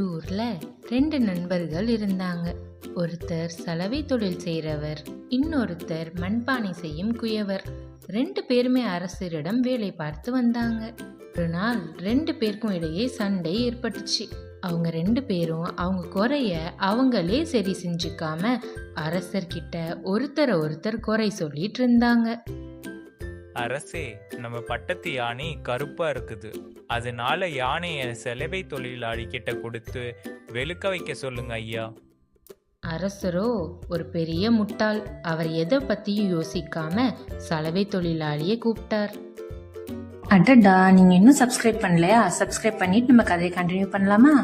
ஊர்ல ரெண்டு நண்பர்கள் இருந்தாங்க. ஒருத்தர் சலவை தொழில் செய்கிறவர் இன்னொருத்தர் மண்பானை செய்யும் குயவர். ரெண்டு பேருமே அரசரிடம் வேலை பார்த்து வந்தாங்க. ஒரு நாள் ரெண்டு பேருக்கும் இடையே சண்டை ஏற்பட்டுச்சு. அவங்க ரெண்டு பேரும் அவங்க குறைய அவங்களே சரி செஞ்சுக்காம அரசர்கிட்ட ஒருத்தரை ஒருத்தர் குறை சொல்லிட்டு இருந்தாங்க. அரசே நம்ம பட்டத்து யானை கருப்பா இருக்குது. அதனால யானைய செலவை தொழிலாளி கிட்ட கொடுத்து வெளுக்க வைக்க சொல்லுங்க ஐயா. அரசரோ ஒரு பெரிய முட்டாள். அவர் எதை பத்தியும் யோசிக்காம சலவை தொழிலாளியை கூப்பிட்டார். அடடா நீங்க இன்னும் சப்ஸ்கிரைப் பண்ணலையா? சப்ஸ்கிரைப் பண்ணிட்டு நம்ம கதையை கண்டினியூ பண்ணலாமா?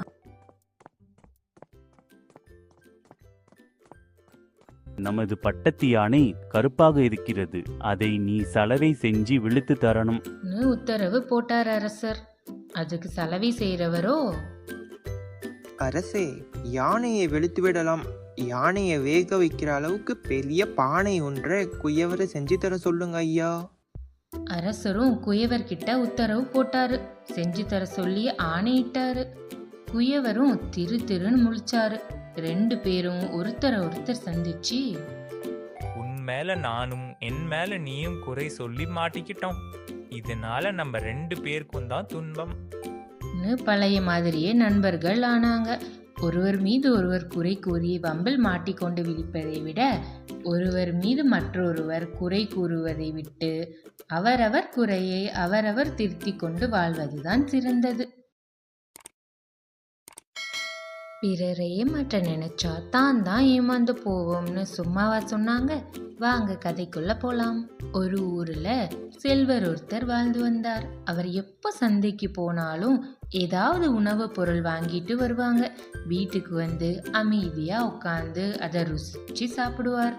நமது பட்டத்து யானை கருப்பாக இருக்கிறது. அதை நீ சலவை செஞ்சு விழுத்து தரணும். உத்தரவு போட்டார் அரசர். அதுக்கு சலவை செய்கிறவரோ? அரசே யானையை வெளுத்து விடலாம் யானையை வேக வைக்கிற அளவுக்கு பெரிய பானை ஒன்றை குயவரை செஞ்சு தர சொல்லுங்க ஐயா. அரசரும் குயவர்கிட்ட உத்தரவு போட்டாரு. செஞ்சு தர சொல்லி ஆணையிட்டாரு. குயவரும் திரு திருன்னு முழிச்சாரு. ரெண்டு பேரும் ஒருத்தரை ஒருத்தர் சந்திச்சு உன் மேல நானும் என் மேல நீயும் குறை சொல்லி மாட்டிக்கிட்டோம். இதனால நம்ம ரெண்டு பேருக்கும் தான் துன்பம். பழைய மாதிரியே நண்பர்கள் ஆனாங்க. ஒருவர் மீது ஒருவர் குறை கூறி வம்பில் மாட்டிக்கொண்டு விழிப்பதை விட ஒருவர் மீது மற்றொருவர் குறை கூறுவதை விட்டு அவரவர் குறையை அவரவர் திருத்திக் கொண்டு வாழ்வதுதான் சிறந்தது. பிறரை ஏமாற்ற நினைச்சா தான் தான் ஏமாந்து போவோம்னு சும்மாவா சொன்னாங்க. வாங்க கதைக்குள்ள போலாம். ஒரு ஊர்ல செல்வர் ஒருத்தர் வாழ்ந்து வந்தார். அவர் எப்போ சந்தைக்கு போனாலும் ஏதாவது உணவுப் பொருள் வாங்கிட்டு வருவாங்க. வீட்டுக்கு வந்து அமைதியா உட்காந்து அதை ருசிச்சு சாப்பிடுவார்.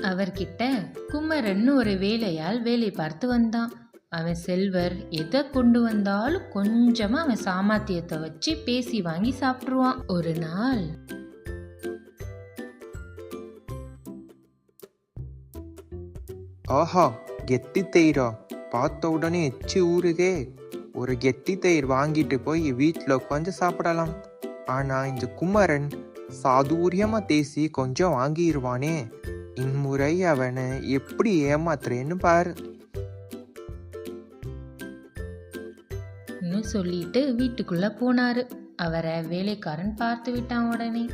அவர்கிட்ட குமரன்னு ஒரு வேலையால் வேலை பார்த்து வந்தான். அவன் செல்வர் எதை கொண்டு வந்தாலும் கொஞ்சமா அவன் சாமர்த்தியத்தை வச்சு பேசி வாங்கி சாப்பிட்ருவான் ஒரு நாள் ஆஹா கெட்டி தயிரா பார்த்த உடனே எச்சி ஊறுதே. ஒரு கெட்டி தயிர் வாங்கிட்டு போய் வீட்டில் உட்காந்து சாப்பிடலாம். ஆனா இந்த குமரன் சாதுரியமா பேசி கொஞ்சம் வாங்கிடுவானே இம்முறை அவனை எப்படி ஏமாத்துறேன்னு பாரு. ன்னு சொல்லிட்டு வீட்டுக்குள்ள போனாரு. அவரை வேலைக்காரன் பார்த்து விட்டான் உடனே.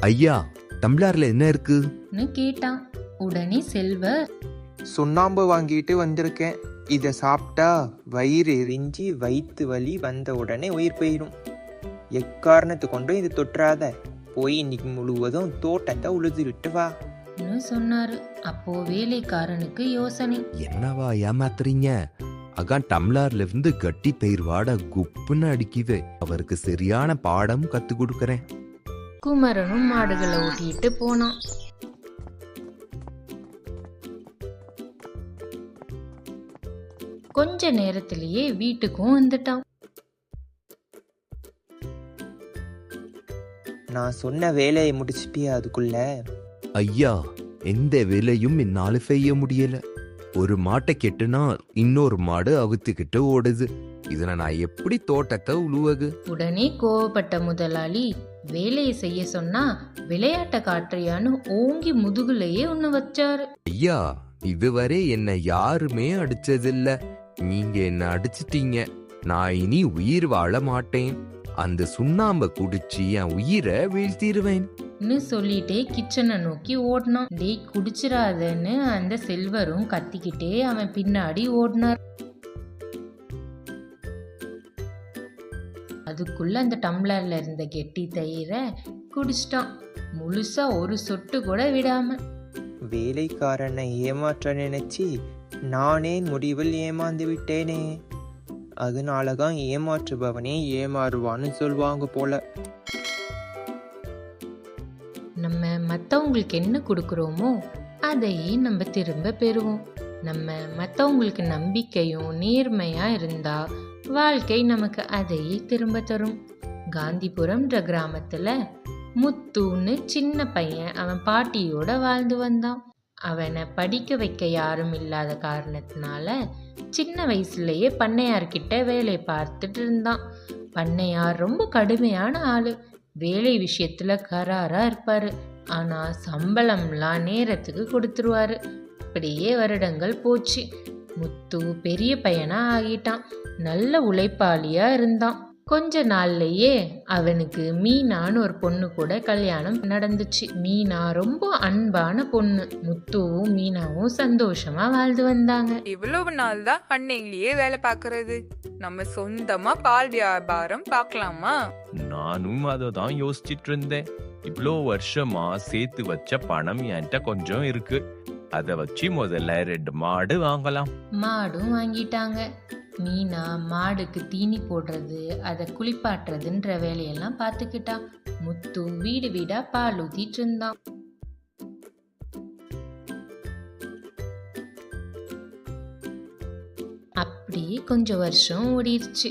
ஐயா டம்ளர்ல என்ன இருக்கு? ன்னு கேட்டான். உடனே செல்வர் சுண்ணாம்பு வாங்கிட்டு வந்திருக்கேன். இதை சாப்பிட்டா வயிறு எரிஞ்சு வயிற்று வலி வந்த உடனே உயிர் போயிடும். எக்காரணத்து கொண்டும் இது தொற்றாத. போய் இன்னைக்கு முழுவதும் தோட்டத்தை உழுது விட்டு வா. ன்னு சொன்னாரு. அப்போ வேலைக்காரனுக்கு யோசனை. என்னவா ஏமாத்துறீங்க? அகான் டம்ளர்ல இருந்து கட்டி பயிர் வாட குப்புன்னு அடிக்குது. அவருக்கு சரியான பாடம் கத்து கொடுக்கறேன். குமரனும் மாடுகளை ஓட்டிட்டு போனான். கொஞ்ச நேரத்திலேயே வீட்டுக்கும் வந்துட்டான். நான் சொன்ன வேலையை முடிச்சிட்டியா அதுக்குள்ள? ஐயா எந்த வேலையும் என்னால செய்ய முடியல. ஒரு மாட்டை கெட்டுனா இன்னொரு மாடு அவுத்துக்கிட்டு ஓடுது. இதுல நான் எப்படி தோட்டத்தை உழுவது? உடனே கோவப்பட்ட முதலாளி வேலையை செய்ய சொன்னா விளையாட்ட காட்டுறியான்னு ஓங்கி முதுகுலையே ஒண்ணு வச்சாரு. ஐயா இதுவரை என்ன யாருமே அடிச்சதில்ல. நீங்க என்ன அடிச்சிட்டீங்க. நான் இனி உயிர் வாழ மாட்டேன். அந்த சுண்ணாம்ப குடிச்சு என் உயிரை வீழ்த்திடுவேன். சொல்லிட்டே கிச்சனை நோக்கி ஓடினான். டேய் குடிச்சிடாதன்னு அந்த செல்வரும் கத்திக்கிட்டே அவன் பின்னாடி ஓடினார். அதுக்குள்ள அந்த டம்ளர்ல இருந்த கெட்டி தயிரை குடிச்சிட்டான். முழுசா ஒரு சொட்டு கூட விடாம. வேலைக்காரனை ஏமாற்ற நினைச்சு நானே முடிவில் ஏமாந்து விட்டேனே. அதனால தான் ஏமாற்றுபவனே ஏமாறுவான்னு சொல்லுவாங்க போல. நம்ம மற்றவங்களுக்கு என்ன கொடுக்குறோமோ அதையே நம்ம திரும்ப பெறுவோம். நம்ம மற்றவங்களுக்கு நம்பிக்கையும் நேர்மையாக இருந்தால் வாழ்க்கை நமக்கு அதையே திரும்ப தரும். காந்திபுரம்ன்ற கிராமத்தில் முத்துன்னு சின்ன பையன் அவன் பாட்டியோட வாழ்ந்து வந்தான். அவனை படிக்க வைக்க யாரும் இல்லாத காரணத்தினால சின்ன வயசுலேயே பண்ணையார்கிட்ட வேலை பார்த்துட்டு இருந்தான். பண்ணையார் ரொம்ப கடுமையான ஆள். வேலை விஷயத்தில் கராராக இருப்பார். ஆனால் சம்பளம்லாம் நேரத்துக்கு கொடுத்துருவாரு. அப்படியே வருடங்கள் போச்சு. முத்து பெரிய பையனாக ஆகிட்டான். நல்ல உழைப்பாளியாக இருந்தான். கொஞ்ச நாள்லயே அவனுக்கு மீனான்னு ஒரு பொண்ணு கூட கல்யாணம் நடந்துச்சு. மீனா ரொம்ப அன்பான பொண்ணு. முத்துவும் மீனாவும் சந்தோஷமா வாழ்ந்து வந்தாங்க. இவ்வளவு நாள் தான் பண்ணையிலேயே வேலை பார்க்கறது. நம்ம சொந்தமா பால் வியாபாரம் பார்க்கலாமா? நானும் அதை தான் யோசிச்சிட்டு இருந்தேன் இவ்வளோ வருஷமா சேர்த்து வச்ச பணம் என்கிட்ட கொஞ்சம் இருக்கு. அதை வச்சு முதல்ல ரெண்டு மாடு வாங்கலாம். மாடும் வாங்கிட்டாங்க. மீனா மாடுக்கு தீனி போடுறது அதை குளிப்பாட்டுறதுன்ற வேலையெல்லாம் பார்த்துக்கிட்டா. முத்து வீடு வீடா பால் ஊத்திட்டு இருந்தான். அப்படியே கொஞ்சம் வருஷம் ஓடிடுச்சு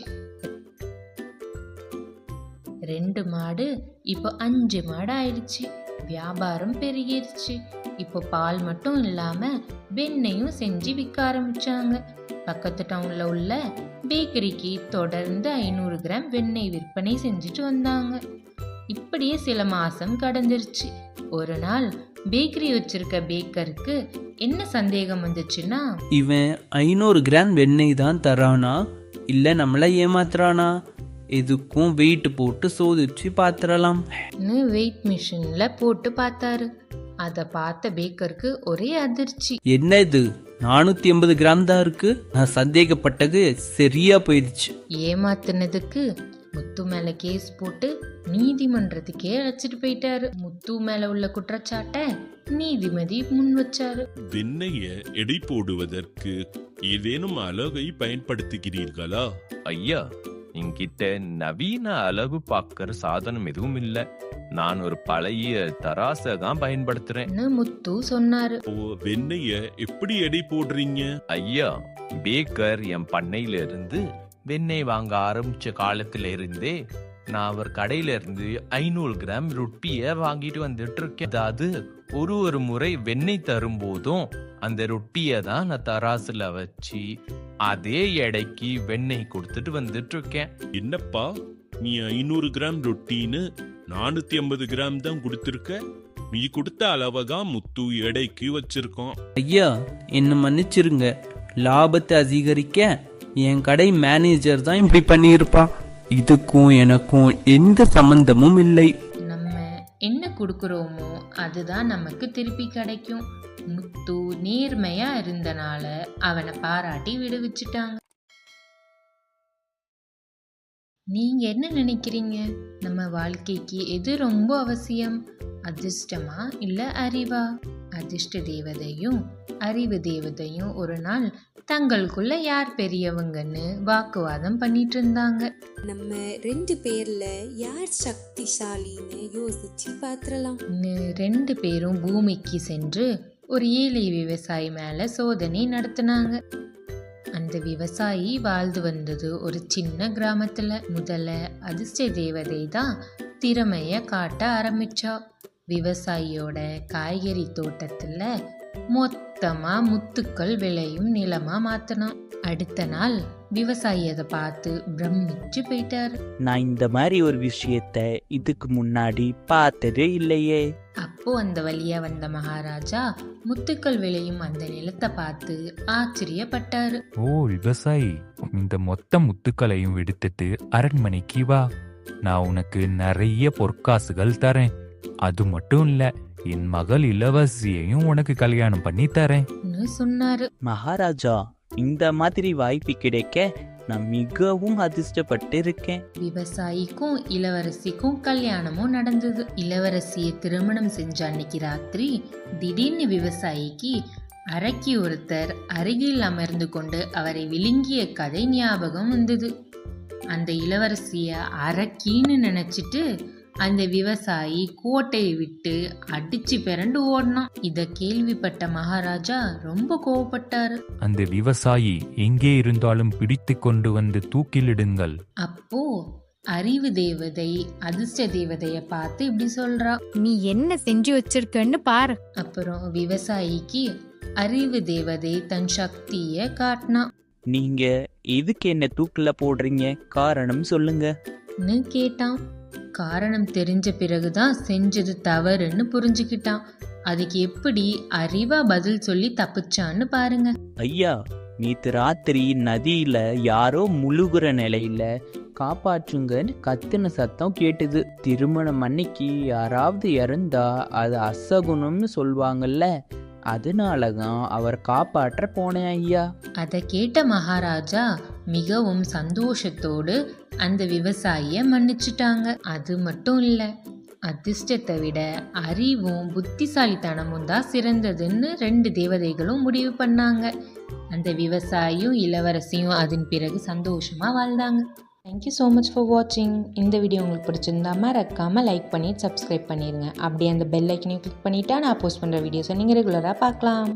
ரெண்டு மாடு இப்போ அஞ்சு மாடு ஆயிடுச்சு வியாபாரம் பெருகிருச்சு. இப்போ பால் மட்டும் இல்லாமல் வெண்ணையும் செஞ்சு விற்க ஆரம்பித்தாங்க பக்கத்து டவுனில் உள்ள பேக்கரிக்கு தொடர்ந்து ஐநூறு கிராம் வெண்ணெய் விற்பனை செஞ்சுட்டு வந்தாங்க. இப்படியே சில மாதம் கடந்துருச்சு. ஒரு நாள் பேக்கரி வச்சிருக்க பேக்கருக்கு என்ன சந்தேகம் வந்துச்சுன்னா இவன் ஐநூறு கிராம் வெண்ணெய் தான் தரானா? இல்லை நம்மளை ஏமாத்துறானா? எதுக்கும் வெயிட் போட்டு சோதிச்சு பார்த்துடலாம் வெயிட் மிஷின்ல போட்டு பார்த்தாரு. அதை பார்த்த பேக்கருக்கு ஒரே அதிர்ச்சி. என்ன இது நானூற்றி எண்பது கிராம் தான் இருக்கு. நான் சந்தேகப்பட்டது சரியா போயிடுச்சு. ஏமாத்துனதுக்கு முத்து மேல கேஸ் போட்டு நீதிமன்றத்துக்கே அழைச்சிட்டு போயிட்டாரு. முத்து மேல உள்ள குற்றச்சாட்டை நீதிபதி முன் வச்சாரு. வெண்ணெய எடை போடுவதற்கு ஏதேனும் அலகை பயன்படுத்துகிறீர்களா? ஐயா என்கிட்ட நவீன அழகு பார்க்கற சாதனம் எதுவும் இல்ல. நான் ஒரு பழைய தராசை தான் பயன்படுத்துறேன். முத்து சொன்னாரு? ஓ வெண்ணெய எப்படி எடை போடுறீங்க? ஐயா பேக்கர் என் பண்ணையில இருந்து வெண்ணெய் வாங்க ஆரம்பிச்ச காலத்துல இருந்தே நான் அவர் கடையில இருந்து ஐநூறு கிராம் ரொட்டிய வாங்கிட்டு வந்துட்டு இருக்கேன் அதாவது ஒரு ஒரு முறை வெண்ணெய் தரும் போதும் அந்த ரொட்டிய தான் நான் தராசுல வச்சு அதே எடைக்கு வெண்ணெய் கொடுத்துட்டு வந்துட்டு இருக்கேன் என்னப்பா நீ ஐநூறு கிராம் ரொட்டின்னு நானூத்தி ஐம்பது கிராம் தான் கொடுத்துருக்க? நீ கொடுத்த அளவை தான் முத்து எடைக்கு வச்சிருக்கோம். ஐயா என்னை மன்னிச்சிருங்க. லாபத்தை அதிகரிக்க என் கடை மேனேஜர் தான் இப்படி பண்ணியிருப்பான். இதுக்கும் எனக்கும் எந்த சம்பந்தமும் இல்லை. நம்ம என்ன கொடுக்குறோமோ அதுதான் நமக்கு திருப்பி கிடைக்கும். முத்து நேர்மையா இருந்தனால அவனை பாராட்டி விடுவிச்சிட்டாங்க. நீங்க என்ன நினைக்கிறீங்க? நம்ம வாழ்க்கைக்கு எது ரொம்ப அவசியம்? அதிர்ஷ்டமா இல்ல அறிவா? அதிர்ஷ்ட தேவதையும் அறிவு தேவதையும் ஒரு நாள் தங்களுக்குள்ள யார் பெரியவங்கன்னு வாக்குவாதம் பண்ணிட்டு இருந்தாங்க நம்ம ரெண்டு பேர்ல யார் சக்திசாலின்னு யோசிச்சு பாத்திரலாம். ரெண்டு பேரும் பூமிக்கு சென்று ஒரு ஏழை விவசாயி மேல சோதனை நடத்தினாங்க. அந்த விவசாயி வாழ்ந்து வந்தது ஒரு சின்ன கிராமத்துல. முதல்ல அதிர்ஷ்ட தேவதை தான் திறமைய காட்ட ஆரம்பிச்சா. விவசாயியோட காய்கறி தோட்டத்துல மொத்தமா முத்துக்கள் விளையும் நிலமா மாத்தினான் அடுத்த நாள் விவசாயி அதை பார்த்து பிரமிச்சு போயிட்டாரு. நான் இந்த மாதிரி ஒரு விஷயத்த இதுக்கு முன்னாடி பார்த்ததே இல்லையே. அப்போ அந்த வழியா வந்த மகாராஜா முத்துக்கள் விளையும் அந்த நிலத்தை பார்த்து ஆச்சரியப்பட்டாரு. ஓ விவசாயி இந்த மொத்த முத்துக்களையும் எடுத்துட்டு அரண்மனைக்கு வா. நான் உனக்கு நிறைய பொற்காசுகள் தரேன். அது மட்டும் இல்ல என் மகள் இளவரசியையும் உனக்கு கல்யாணம் பண்ணி தரேன். ன்னு சொன்னாரு. மகாராஜா இந்த மாதிரி வாய்ப்பு கிடைக்க நான் மிகவும் அதிர்ஷ்டப்பட்டு இருக்கேன். விவசாயிக்கும் இளவரசிக்கும் கல்யாணமும் நடந்தது. இளவரசியை திருமணம் செஞ்ச அன்னைக்கு ராத்திரி திடீர்னு விவசாயிக்கு அரக்கி ஒருத்தர் அருகில் அமர்ந்து கொண்டு அவரை விழுங்கிய கதை ஞாபகம் வந்தது. அந்த இளவரசிய அரக்கின்னு நினைச்சிட்டு அந்த விவசாயி கோட்டையை விட்டு அடிச்சு பிறண்டு ஓடினான். இத கேள்விப்பட்ட மகாராஜா ரொம்ப கோவப்பட்டாரு. அந்த விவசாயி எங்கே இருந்தாலும் பிடித்து கொண்டு வந்து தூக்கிலிடுங்கள். அப்போ அறிவு தேவதை அதிர்ஷ்ட தேவதைய பார்த்து இப்படி சொல்றா. நீ என்ன செஞ்சு வச்சிருக்கன்னு பாரு. அப்புறம் விவசாயிக்கு அறிவு தேவதை தன் சக்திய காட்டினா. நீங்க எதுக்கு என்ன தூக்குல போடுறீங்க? காரணம் சொல்லுங்க. கேட்டான். காரணம் தெரிஞ்ச பிறகுதான் செஞ்சது தவறுன்னு புரிஞ்சுக்கிட்டான். அதுக்கு எப்படி அறிவா பதில் சொல்லி தப்பிச்சான்னு பாருங்க. ஐயா நேத்து ராத்திரி நதியில யாரோ முழுகுற நிலையில காப்பாற்றுங்கன்னு கத்துன சத்தம் கேட்டுது. திருமணம் அன்னைக்கு யாராவது இறந்தா அது அசகுணம்னு சொல்லுவாங்கல்ல அதனால தான் அவர் காப்பாற்ற போனேன் ஐயா. அதை கேட்ட மகாராஜா மிகவும் சந்தோஷத்தோடு அந்த விவசாயியை மன்னிச்சிட்டாங்க. அது மட்டும் இல்லை அதிர்ஷ்டத்தை விட அறிவும் புத்திசாலித்தனமும் தான் சிறந்ததுன்னு ரெண்டு தேவதைகளும் முடிவு பண்ணாங்க. அந்த விவசாயியும் இளவரசியும் அதன் பிறகு சந்தோஷமாக வாழ்ந்தாங்க. தேங்க்யூ ஸோ மச் ஃபார் வாட்சிங் இந்த வீடியோ உங்களுக்கு பிடிச்சிருந்தா மறக்காமல் லைக் பண்ணி சப்ஸ்கிரைப் பண்ணிடுங்க அப்படியே அந்த பெல் ஐக்கனையும் கிளிக் பண்ணிட்டா நான் போஸ்ட் பண்ணுற வீடியோஸை நீங்கள் ரெகுலராக பார்க்கலாம்.